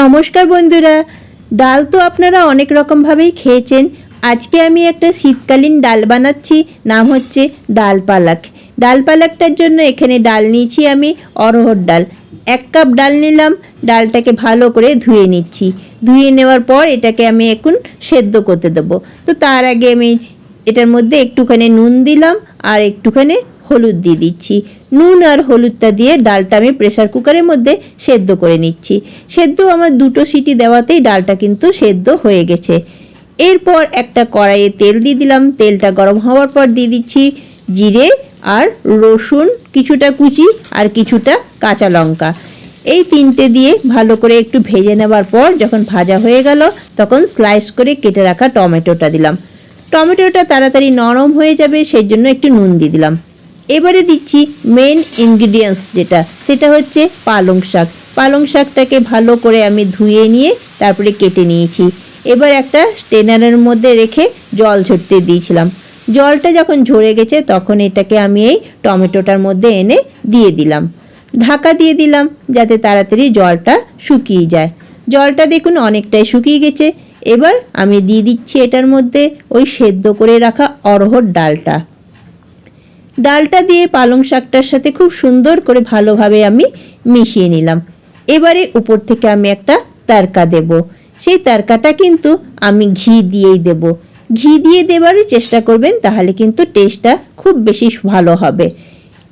নমস্কার বন্ধুরা, ডাল তো আপনারা অনেক রকমভাবেই খেয়েছেন। আজকে আমি একটা শীতকালীন ডাল বানাচ্ছি, নাম হচ্ছে ডাল পালাক। ডাল পালাকটার জন্য এখানে ডাল নিয়েছি আমি অরহর ডাল। এক কাপ ডাল নিলাম, ডালটাকে ভালো করে ধুয়ে নিচ্ছি। ধুয়ে নেওয়ার পর এটাকে আমি এখন সেদ্ধ করতে দেবো। তো তার আগে আমি এটার মধ্যে একটুখানি নুন দিলাম আর একটুখানি হলুদ দিয়ে দিচ্ছি। নুন আর হলুদটা দিয়ে ডালটা আমি প্রেসার কুকারের মধ্যে সেদ্ধ করে নিচ্ছি। সেদ্ধ আমার দুটো সিটি দেওয়াতেই ডালটা কিন্তু সেদ্ধ হয়ে গেছে। এরপর একটা কড়াইয়ে তেল দিয়ে দিলাম। তেলটা গরম হওয়ার পর দিয়ে দিচ্ছি জিরে আর রসুন, কিছুটা কুচি আর কিছুটা কাঁচা লঙ্কা। এই তিনটে দিয়ে ভালো করে একটু ভেজে নেবার পর যখন ভাজা হয়ে গেল, তখন স্লাইস করে কেটে রাখা টমেটোটা দিলাম। টমেটোটা তাড়াতাড়ি নরম হয়ে যাবে সেই জন্য একটু নুন দিয়ে দিলাম। এবারে দিচ্ছি মেন ইনগ্রিডিয়েন্টস যেটা, সেটা হচ্ছে পালং শাক। পালং শাকটাকে ভালো করে আমি ধুয়ে নিয়ে তারপরে কেটে নিয়েছি। এবার একটা স্টেনারের মধ্যে রেখে জল ঝরতে দিয়েছিলাম। জলটা যখন ঝরে গেছে, তখন এটাকে আমি এই টমেটোটার মধ্যে এনে দিয়ে দিলাম। ঢাকা দিয়ে দিলাম যাতে তাড়াতাড়ি জলটা শুকিয়ে যায়। জলটা দেখুন অনেকটাই শুকিয়ে গেছে। এবার আমি দিয়ে দিচ্ছি এটার মধ্যে ওই সেদ্ধ করে রাখা অরহর ডালটা। ডালটা দিয়ে পালং শাকটার সাথে খুব সুন্দর করে ভালোভাবে আমি মিশিয়ে নিলাম। এবারে উপর থেকে আমি একটা তারকা দেব। সেই তারকাটা কিন্তু আমি ঘি দিয়েই দেব। ঘি দিয়ে দেবারই চেষ্টা করবেন, তাহলে কিন্তু টেস্টটা খুব বেশি ভালো হবে।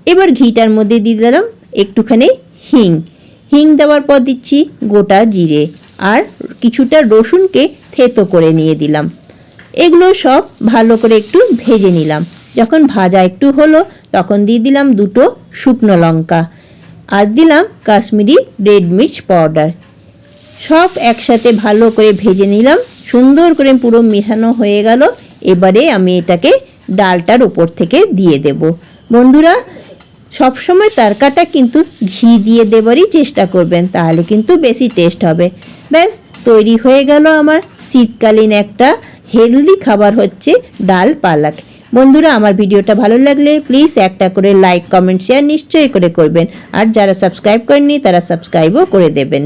এবার ঘিটার মধ্যে দিয়ে দিলাম একটুখানি হিং। হিং দেওয়ার পর দিচ্ছি গোটা জিরে। আর কিছুটা রসুনকে থেতো করে নিয়ে দিলাম। এগুলো সব ভালো করে একটু ভেজে নিলাম। যখন ভাজা একটু হলো, তখন দিয়ে দিলাম দুটো শুকনো লঙ্কা আর দিলাম কাশ্মীরি রেড মির্চ পাউডার। সব একসাথে ভালো করে ভেজে নিলাম। সুন্দর করে পুরো মেশানো হয়ে গেল। এবারে আমি এটাকে ডালটার উপর থেকে দিয়ে দেব। বন্ধুরা, সবসময় তরকাটা কিন্তু ঘি দিয়ে দেবারই চেষ্টা করবেন, তাহলে কিন্তু বেশি টেস্ট হবে। ব্যাস, তৈরি হয়ে গেল আমার শীতকালীন একটা হেলদি খাবার হচ্ছে ডাল পালাক। বন্ধুরা, আমার ভিডিওটা ভালো লাগলে প্লিজ একটা করে লাইক কমেন্ট শেয়ার নিশ্চয়ই করে করবেন। আর যারা সাবস্ক্রাইব করেননি, তারা সাবস্ক্রাইবও করে দেবেন।